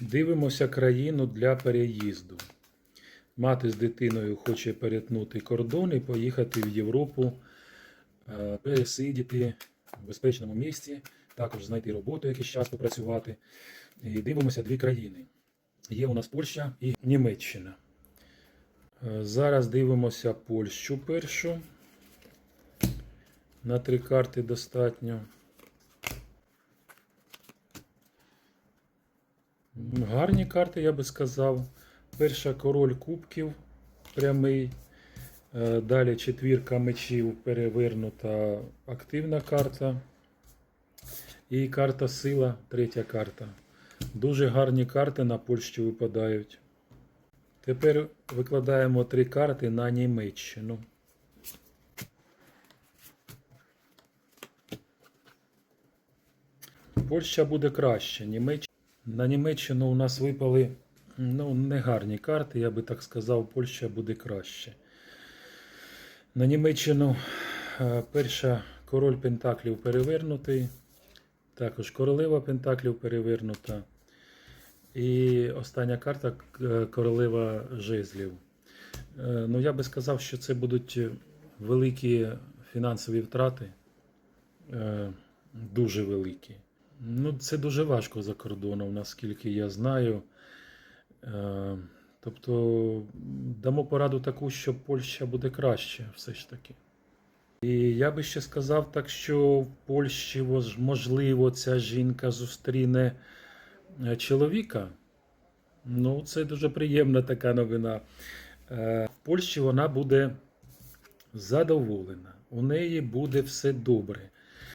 Дивимося країну для переїзду. Мати з дитиною хоче перетнути кордон і поїхати в Європу, е, пересидіти в безпечному місці, також знайти роботу, якийсь час попрацювати. І дивимося дві країни. Є у нас Польща і Німеччина. Е, Зараз дивимося Польщу першу. На три карти достатньо. Гарні карти, я би сказав. Перша король кубків прямий. Е, Далі четвірка мечів перевернута активна карта. І карта сила, третя карта. Дуже гарні карти на Польщу випадають. Тепер викладаємо три карти на Німеччину. Польща буде краще. Німеч... На Німеччину у нас випали ну, негарні карти, я би так сказав, Польща буде краще. На Німеччину е, перша король Пентаклів перевернутий, також королева Пентаклів перевернута. І остання карта е, королева жезлів. Е, Ну, я би сказав, що це будуть великі фінансові втрати. Дуже великі. Ну, це дуже важко за кордоном, наскільки я знаю. Е, Тобто дамо пораду таку, що Польща буде краще, все ж таки. І я би ще сказав так, що в Польщі можливо ця жінка зустріне е, чоловіка. Ну, це дуже приємна така новина. Е, В Польщі вона буде задоволена. У неї буде все добре.